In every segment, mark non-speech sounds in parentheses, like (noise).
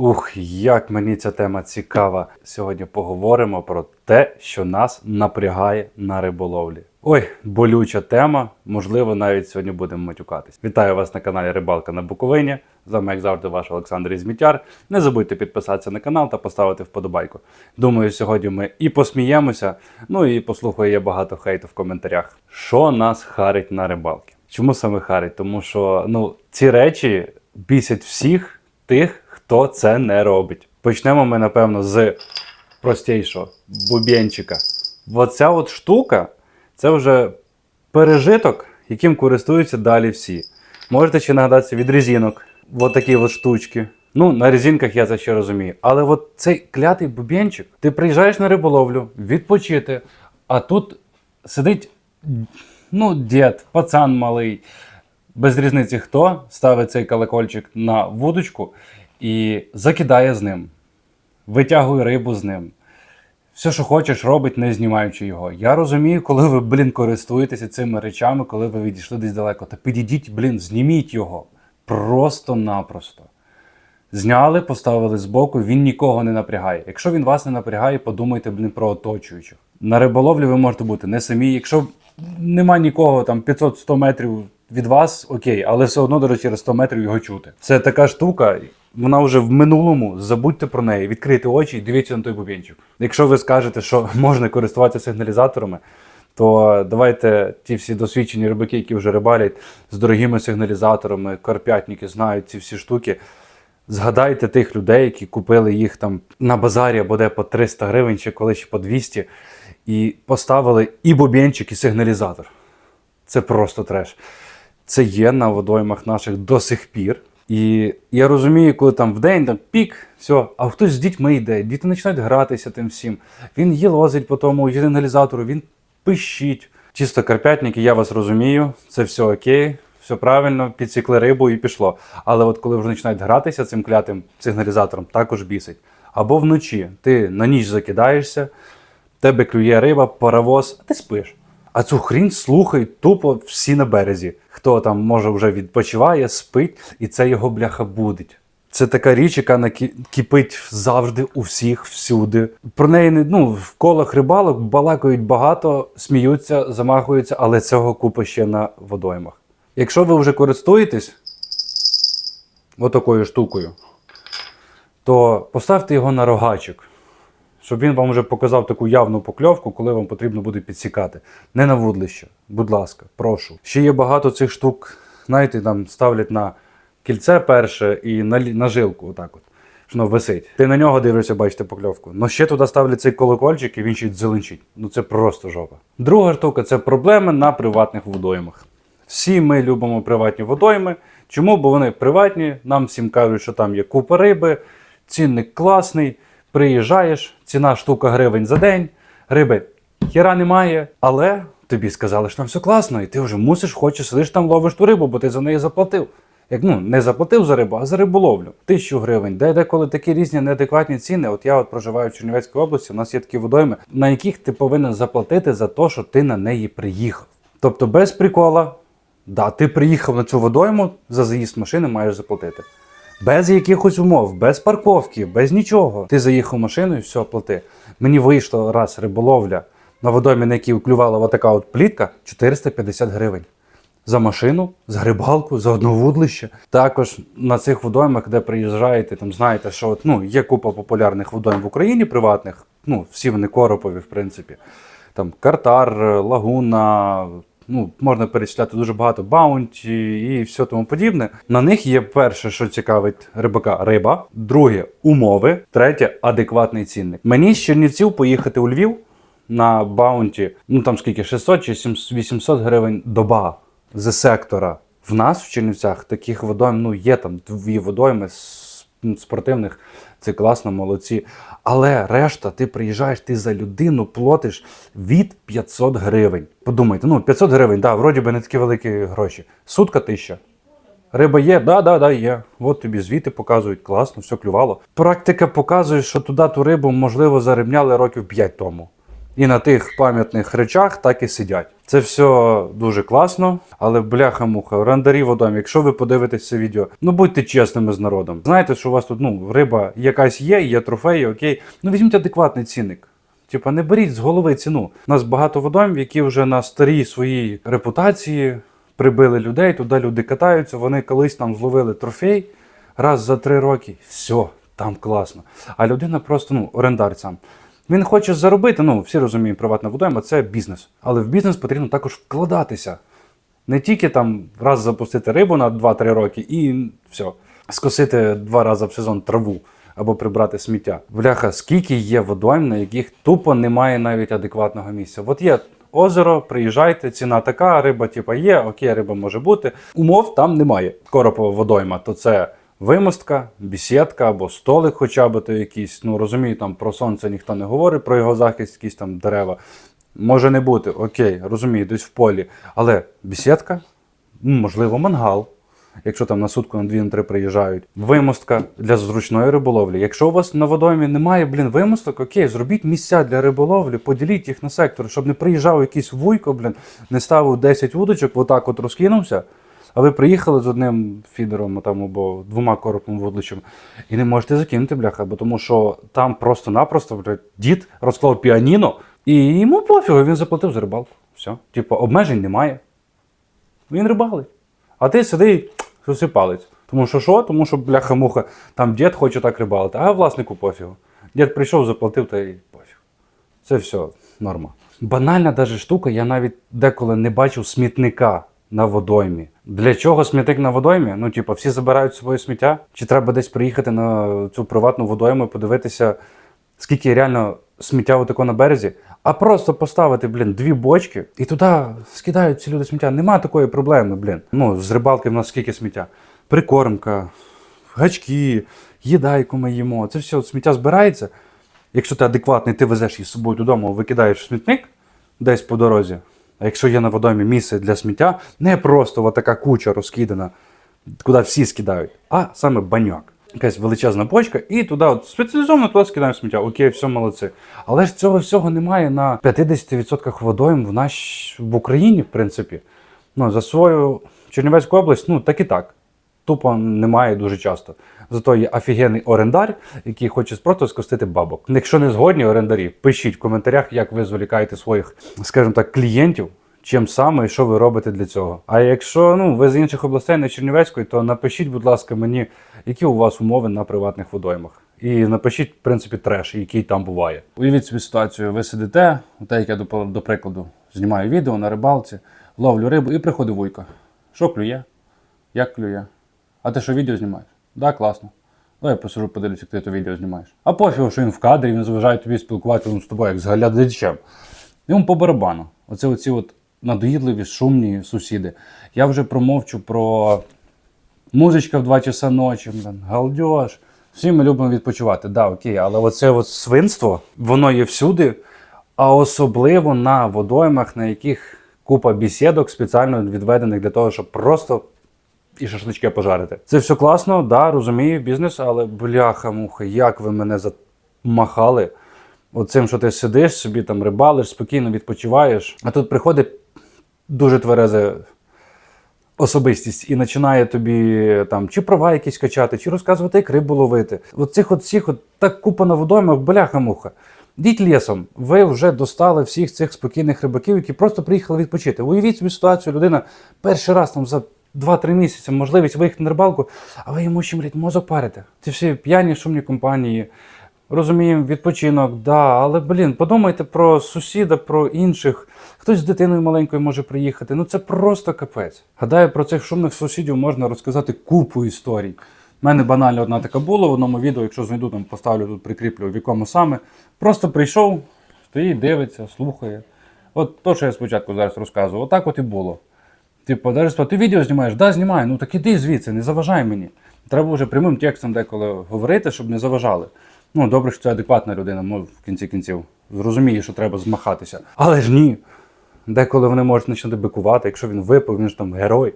Ух, як мені ця тема цікава. Сьогодні поговоримо про те, що нас напрягає на риболовлі. Ой, болюча тема. Можливо, навіть сьогодні будемо матюкатись. Вітаю вас на каналі Рибалка на Буковині. З вами, як завжди, ваш Олександр Ізмітяр. Не забудьте підписатися на канал та поставити вподобайку. Думаю, сьогодні ми і посміємося, ну і послухаю я багато хейту в коментарях. Що нас харить на рибалки? Чому саме харить? Тому що ну, ці речі бісять всіх тих, хто це не робить. Почнемо ми, напевно, з простішого бубенчика. Оця от штука це вже пережиток, яким користуються далі всі. Можете ще нагадатися від резинок, от такі от штучки. Ну, на резинках я це ще розумію. Але от цей клятий бубенчик, ти приїжджаєш на риболовлю, відпочити, а тут сидить ну, дід, пацан малий. Без різниці хто ставить цей колокольчик на вудочку і закидає з ним, витягує рибу з ним. Все, що хочеш, робить, не знімаючи його. Я розумію, коли ви, блін, користуєтеся цими речами, коли ви відійшли десь далеко. Та підійдіть, блін, зніміть його. Просто-напросто. Зняли, поставили збоку, він нікого не напрягає. Якщо він вас не напрягає, подумайте, блін, про оточуючих. На риболовлі ви можете бути не самі. Якщо нема нікого там 500-100 метрів від вас, окей, але все одно, до речі, через 100 метрів його чути. Це така штука, вона вже в минулому. Забудьте про неї, відкрийте очі і дивіться на той бубенчик. Якщо ви скажете, що (laughs) можна користуватися сигналізаторами, то давайте ті всі досвідчені рибаки, які вже рибалять з дорогими сигналізаторами, карпятники, знають ці всі штуки. Згадайте тих людей, які купили їх там на базарі або де по 300 гривень, чи коли ще по 200, і поставили і бубенчик, і сигналізатор. Це просто треш. Це є на водоймах наших до сих пір. І я розумію, коли там в день там пік, все, а хтось з дітьми йде, діти починають гратися тим всім. Він їлозить по тому сигналізатору, він пищить. Чисто карпятники, я вас розумію, це все окей, все правильно, підсікли рибу і пішло. Але от коли вже починають гратися цим клятим сигналізатором, також бісить. Або вночі ти на ніч закидаєшся, тебе клює риба, паровоз, а ти спиш. А цю хрінь слухають тупо всі на березі. Хто там може вже відпочиває, спить, і це його бляха будить. Це така річ, яка кипить завжди у всіх, всюди. Про неї не ну, в колах рибалок балакають багато, сміються, замахуються, але цього купа ще на водоймах. Якщо ви вже користуєтесь отакою штукою, то поставте його на рогачик щоб він вам вже показав таку явну покльовку, коли вам потрібно буде підсікати. Не на вудлище, будь ласка, прошу. Ще є багато цих штук, знаєте, там ставлять на кільце перше і на, на жилку, отак от. Воно висить. Ти на нього дивишся, бачите покльовку. Ну ще туди ставлять цей колокольчик і він ще й дзеленчить. Ну це просто жопа. Друга штука це проблеми на приватних водоймах. Всі ми любимо приватні водойми. Чому? Бо вони приватні, нам всім кажуть, що там є купа риби, цінник класний. Приїжджаєш, ціна штука гривень за день, риби хіра немає, але тобі сказали, що там все класно, і ти вже мусиш, хочеш, сидиш там, ловиш ту рибу, бо ти за неї заплатив. Як ну не заплатив за рибу, а за риболовлю. Тисячу гривень. Де деколи такі різні неадекватні ціни. От я от проживаю в Чернівецькій області, у нас є такі водойми, на яких ти повинен заплатити за те, що ти на неї приїхав. Тобто без прикола, да, ти приїхав на цю водойму, за заїзд машини маєш заплатити. Без якихось умов, без парковки, без нічого. Ти заїхав машиною, все, плати. Мені вийшло раз риболовля на водоймі, на якій клювала отака от плітка 450 гривень. За машину, за рибалку, за одне вудлище. Також на цих водоймах, де приїжджаєте, там знаєте, що от, ну, є купа популярних водойм в Україні приватних, ну, всі вони коропові, в принципі. Там Картар, Лагуна, ну, можна перечисляти дуже багато баунті і все тому подібне. На них є перше, що цікавить рибака, риба, друге умови, третє адекватний цінник. Мені з Чернівців поїхати у Львів на баунті, ну там скільки 600 чи 700 800 гривень доба з сектора. В нас в Чернівцях таких водойм, ну є там дві водойми спортивних, це класно, молодці. Але решта, ти приїжджаєш, ти за людину платиш від 500 гривень. Подумайте, ну 500 гривень, да, вроді би не такі великі гроші. Сутка тисяча. Риба є, да, да, да, є. От тобі звіти показують, класно, все клювало. Практика показує, що туди ту рибу, можливо, зарибняли років 5 тому. І на тих пам'ятних речах так і сидять. Це все дуже класно, але бляха-муха, орендарі водомі, якщо ви подивитесь це відео, ну будьте чесними з народом. Знаєте, що у вас тут ну, риба якась є, є трофеї, окей. Ну візьміть адекватний цінник. Типа, не беріть з голови ціну. У нас багато водойм, які вже на старій своїй репутації прибили людей, туди люди катаються, вони колись там зловили трофей раз за три роки. Все, там класно. А людина просто ну, орендар сам. Він хоче заробити, ну всі розуміють, приватна водойма це бізнес. Але в бізнес потрібно також вкладатися. Не тільки там раз запустити рибу на 2-3 роки і все. Скосити два рази в сезон траву або прибрати сміття. Бляха, скільки є водойм, на яких тупо немає навіть адекватного місця. От є озеро, приїжджайте, ціна така, риба типа є, окей, риба може бути. Умов там немає. Коропова водойма, то це вимостка, бісідка або столик, хоча б то якийсь. Ну розумію, там про сонце ніхто не говорить, про його захист, якісь там дерева. Може не бути, окей, розумію, десь в полі. Але бісідка, ну, можливо, мангал. Якщо там на сутку на 2 на 3 приїжджають, вимостка для зручної риболовлі. Якщо у вас на водоймі немає, блін, вимосток, окей, зробіть місця для риболовлі, поділіть їх на сектори, щоб не приїжджав якийсь вуйко, блін, не ставив 10 вудочок, отак от розкинувся. А ви приїхали з одним фідером там, або двома коропом вудличем і не можете закинути, бляха, бо тому що там просто-напросто блядь, дід розклав піаніно, і йому пофігу, він заплатив за рибалку. Все. Типу, обмежень немає. Він рибалить. А ти сиди і палець. Тому що що? Тому що бляха-муха, там дід хоче так рибалити, а власнику пофігу. Дід прийшов, заплатив та й пофіг. Це все норма. Банальна даже штука, я навіть деколи не бачив смітника на водоймі. Для чого смітник на водоймі? Ну, типу, всі забирають своє сміття? Чи треба десь приїхати на цю приватну водойму і подивитися, скільки реально сміття отако на березі? А просто поставити, блін, дві бочки і туди скидають ці люди сміття. Нема такої проблеми, блін. Ну, з рибалки в нас скільки сміття? Прикормка, гачки, їда, яку ми їмо. Це все сміття збирається. Якщо ти адекватний, ти везеш її з собою додому, викидаєш в смітник десь по дорозі. А якщо є на водоймі місце для сміття, не просто така куча розкидана, куди всі скидають, а саме баняк. Якась величезна бочка, і туди от спеціалізовано туди скидаємо сміття. Окей, все молодці. Але ж цього всього немає на 50% водойм в наш в Україні, в принципі. Ну, за свою Чернівецьку область, ну так і так. Тупо немає дуже часто. Зато є офігенний орендар, який хоче просто скостити бабок. Якщо не згодні орендарі, пишіть в коментарях, як ви зволікаєте своїх, скажімо так, клієнтів. Чим саме і що ви робите для цього? А якщо ну ви з інших областей, не Чернівецької, то напишіть, будь ласка, мені, які у вас умови на приватних водоймах. І напишіть, в принципі, треш, який там буває. Уявіть собі ситуацію, ви сидите, те, як я до, до прикладу знімаю відео на рибалці, ловлю рибу і приходить вуйко. Що клює? Як клює? А ти що відео знімаєш? Да, класно. Давай я посижу, подивлюся, як ти то відео знімаєш. А пофігу, що він в кадрі, він заважає тобі спілкуватися з тобою, як з глядачем. Йому по барабану. Оце оці от надоїдливі, шумні сусіди. Я вже промовчу про музичка в 2 часа ночі, галдеж. Всі ми любимо відпочивати, да, окей, але оце от свинство, воно є всюди, а особливо на водоймах, на яких купа бісідок спеціально відведених для того, щоб просто і шашлички пожарити. Це все класно, да, розумію, бізнес, але бляха-муха, як ви мене замахали. Оцим, що ти сидиш собі, там рибалиш, спокійно відпочиваєш. А тут приходить дуже тверезе особистість і починає тобі там чи права якісь качати, чи розказувати, як рибу ловити. От цих от всіх от так купа на водоймах, бляха-муха. Йдіть лісом, ви вже достали всіх цих спокійних рибаків, які просто приїхали відпочити. Уявіть собі ситуацію, людина перший раз там за 2-3 місяці можливість виїхати на рибалку, а ви йому чим блядь, мозок парите. Ці всі п'яні шумні компанії. Розуміємо, відпочинок, да, але блін, подумайте про сусіда, про інших. Хтось з дитиною маленькою може приїхати. Ну це просто капець. Гадаю, про цих шумних сусідів можна розказати купу історій. У мене банально одна така була в одному відео, якщо знайду, там поставлю тут, прикріплю, в якому саме. Просто прийшов, стоїть, дивиться, слухає. От то, що я спочатку зараз розказував, отак от і було. Типу, сказав, ти відео знімаєш? Да, знімаю. Ну так іди звідси, не заважай мені. Треба вже прямим текстом деколи говорити, щоб не заважали. Ну, добре, що це адекватна людина, ну, в кінці кінців. Зрозуміє, що треба змахатися. Але ж ні. Деколи вони можуть почати бикувати, якщо він випив, він ж там герой.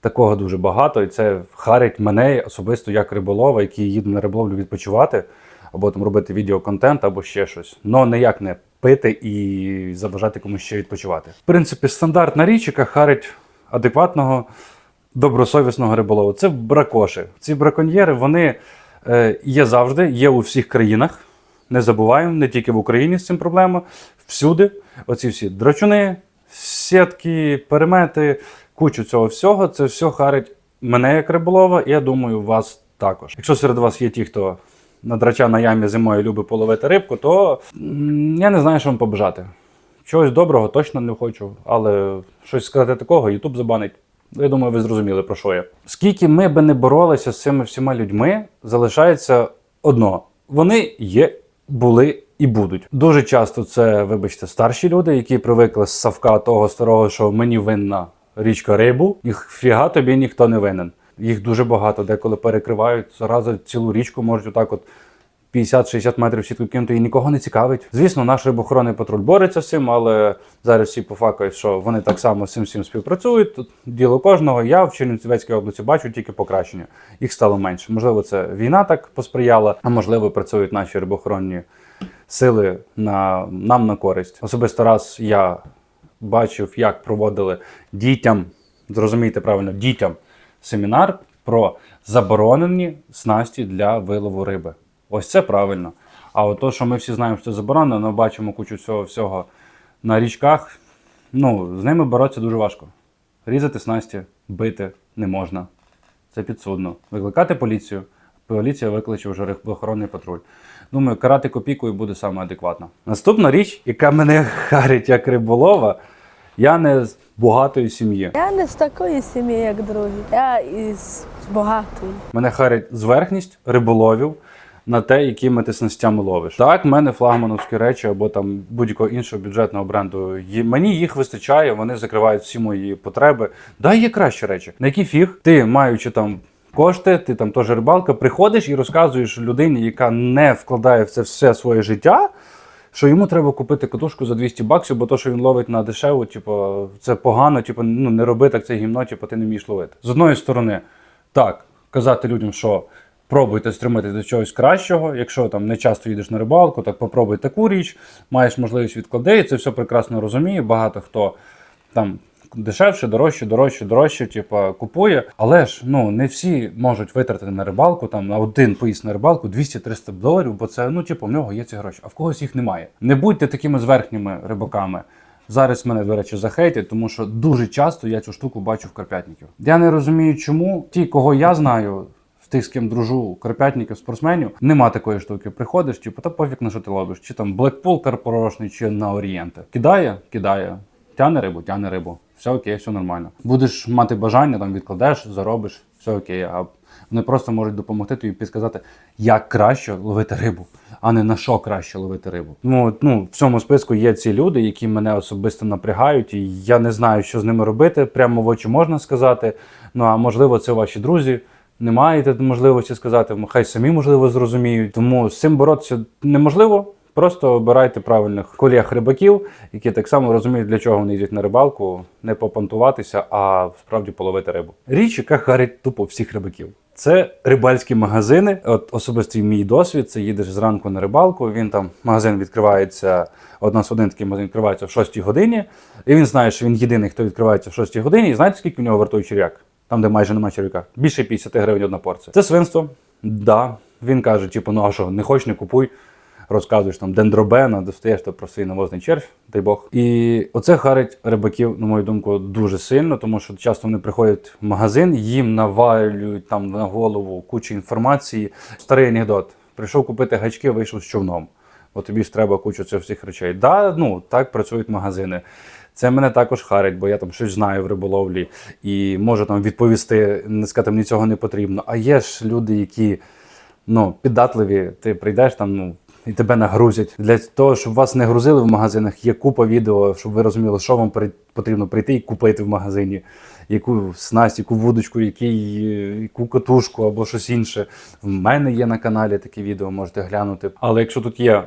Такого дуже багато, і це харить мене особисто як риболова, який їде на риболовлю відпочивати, або там робити відеоконтент, або ще щось. Но ніяк не пити і заважати комусь ще відпочивати. В принципі, стандартна річ, яка харить адекватного, добросовісного риболову. Це бракоши. Ці браконьєри вони е, є завжди, є у всіх країнах. Не забуваємо, не тільки в Україні з цим проблема. Всюди, оці всі драчуни, сітки, перемети, кучу цього всього. Це все харить мене як риболова, і я думаю, вас також. Якщо серед вас є ті, хто на драча на ямі зимою любить половити рибку, то я не знаю, що вам побажати. Чогось доброго точно не хочу, але щось сказати такого, Ютуб забанить. Я думаю, ви зрозуміли, про що я. Скільки ми би не боролися з цими всіма людьми, залишається одно: вони є, були і будуть. Дуже часто це, вибачте, старші люди, які привикли з савка того старого, що мені винна річка рибу, їх фіга тобі ніхто не винен. Їх дуже багато, деколи перекривають зразу цілу річку, можуть отак от 50-60 метрів сітку кинути і нікого не цікавить. Звісно, наш рибоохоронний патруль бореться з цим, але зараз всі пофакають, що вони так само з цим всім співпрацюють. Тут діло кожного. Я в Чернівецькій області бачу тільки покращення. Їх стало менше. Можливо, це війна так посприяла, а можливо, працюють наші рибоохоронні сили на нам на користь. Особисто раз я бачив, як проводили дітям, зрозумійте правильно, дітям семінар про заборонені снасті для вилову риби. Ось це правильно. А от то, що ми всі знаємо, що це заборонено, ми бачимо кучу цього всього на річках. Ну, з ними боротися дуже важко. Різати снасті, бити не можна. Це підсудно. Викликати поліцію. Поліція викличе вже рибоохоронний патруль. Думаю, карати копійкою буде саме адекватно. Наступна річ, яка мене харить як риболова, я не з багатої сім'ї. Я не з такої сім'ї, як другі. Я із багатої. Мене харить зверхність риболовів на те, якими ти снастями ловиш. Так, в мене флагмановські речі або там будь-якого іншого бюджетного бренду. Мені їх вистачає, вони закривають всі мої потреби. Да, є кращі речі. На який фіг ти, маючи там. Кошти, ти там теж рибалка, приходиш і розказуєш людині, яка не вкладає в це все своє життя, що йому треба купити катушку за 200 баксів, бо то, що він ловить на дешево, типу, це погано, типу, ну не роби так це гімно, типу, ти не вмієш ловити. З одної сторони, так, казати людям, що пробуйте стремитись до чогось кращого. Якщо там не часто їдеш на рибалку, так попробуй таку річ, маєш можливість відклади, це все прекрасно розумію. Багато хто там. Дешевше, дорожче, дорожче, дорожче, типу, купує. Але ж ну не всі можуть витратити на рибалку, там на один поїзд на рибалку 200-300 доларів, бо це ну, типу, в нього є ці гроші, а в когось їх немає. Не будьте такими зверхніми рибаками. Зараз мене, до речі, захейтять, тому що дуже часто я цю штуку бачу в карпятників. Я не розумію, чому ті, кого я знаю, тих, з ким дружу, карпятників, спортсменів, нема такої штуки. Приходиш, типу, та пофіг на що ти ловиш, чи там Блекпул карпорошний, чи на Орієнти. Кидає, кидає, тяне рибу, тяне рибу. Все окей, все нормально. Будеш мати бажання, там відкладеш, заробиш, все окей. А вони просто можуть допомогти тобі підказати, як краще ловити рибу, а не на що краще ловити рибу. Ну, ну в цьому списку є ці люди, які мене особисто напрягають, і я не знаю, що з ними робити. Прямо в очі можна сказати. Ну а можливо, це ваші друзі. Не маєте можливості сказати, хай самі можливо зрозуміють. Тому з цим боротися неможливо. Просто обирайте правильних колег рибаків, які так само розуміють, для чого вони йдуть на рибалку, не попантуватися, а справді половити рибу. Річ, яка харить тупо всіх рибаків. Це рибальські магазини. От особистий мій досвід. Це їдеш зранку на рибалку. Він там магазин відкривається. Од нас один такий магазин відкривається в 6 годині. І він знає, що він єдиний, хто відкривається в 6 годині. І знаєте, скільки в нього вартує черв'як? Там, де майже немає черв'яка. Більше 50 гривень одна порція. Це свинство. Да. Він каже: типу, ну а що, не хочеш, не купуй розказуєш там дендробена, достаєш то про свій навозний червь, дай Бог. І оце харить рибаків, на мою думку, дуже сильно, тому що часто вони приходять в магазин, їм навалюють там на голову кучу інформації. Старий анекдот. Прийшов купити гачки, вийшов з човном. Бо тобі ж треба кучу цих всіх речей. Да, ну так працюють магазини. Це мене також харить, бо я там щось знаю в риболовлі і можу там відповісти, не сказати, мені цього не потрібно. А є ж люди, які ну, піддатливі, ти прийдеш там, ну. І тебе нагрузять для того, щоб вас не грузили в магазинах. Є купа відео, щоб ви розуміли, що вам потрібно прийти і купити в магазині, яку снасть, яку вудочку, який, яку катушку або щось інше. В мене є на каналі такі відео, можете глянути. Але якщо тут є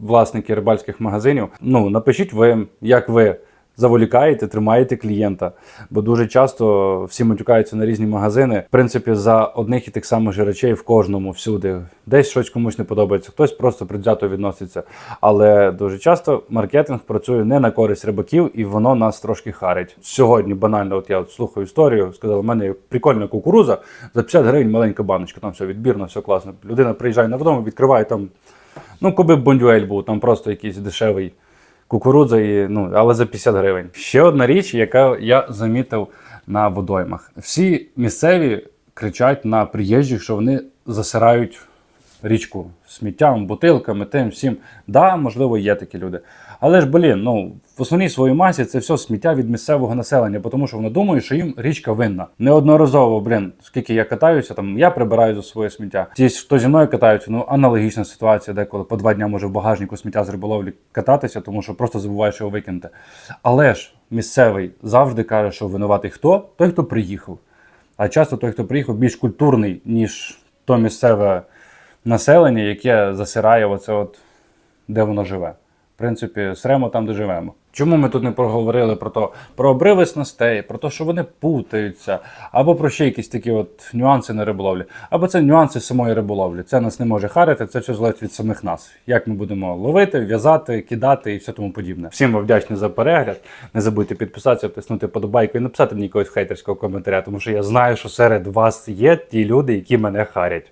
власники рибальських магазинів, ну напишіть ви, як ви заволікаєте, тримаєте клієнта. Бо дуже часто всі матюкаються на різні магазини. В принципі, за одних і тих самих же речей в кожному всюди. Десь щось комусь не подобається, хтось просто предвзято відноситься. Але дуже часто маркетинг працює не на користь рибаків, і воно нас трошки харить. Сьогодні банально, от я от слухаю історію, сказали, у мене прикольна кукуруза за 50 гривень маленька баночка, там все відбірно, все класно. Людина приїжджає на додому, відкриває там, ну, коби бондюель був, там просто якийсь дешевий кукурудза, і, ну, але за 50 гривень. Ще одна річ, яка я замітив на водоймах. Всі місцеві кричать на приїжджих, що вони засирають річку сміттям, бутилками, тим всім. Да, можливо, є такі люди. Але ж, блін, ну в основній своїй масі це все сміття від місцевого населення, тому що вони думають, що їм річка винна. Неодноразово, блін, скільки я катаюся, там я прибираю за своє сміття. Ті, хто зі мною катаються, ну аналогічна ситуація, деколи по два дня може в багажнику сміття з риболовлі кататися, тому що просто забуваєш його викинути. Але ж місцевий завжди каже, що винуватий хто? Той, хто приїхав. А часто той, хто приїхав, більш культурний, ніж то місцеве населення, яке засирає оце от, де воно живе. В принципі, сремо там, де живемо. Чому ми тут не проговорили про то, про обриви снастей, про те, що вони путаються, або про ще якісь такі от нюанси на риболовлі, або це нюанси самої риболовлі. Це нас не може харити, це все залежить від самих нас. Як ми будемо ловити, в'язати, кидати і все тому подібне. Всім вам вдячний за перегляд. Не забудьте підписатися, тиснути подобайку і написати мені якогось хейтерського коментаря, тому що я знаю, що серед вас є ті люди, які мене харять.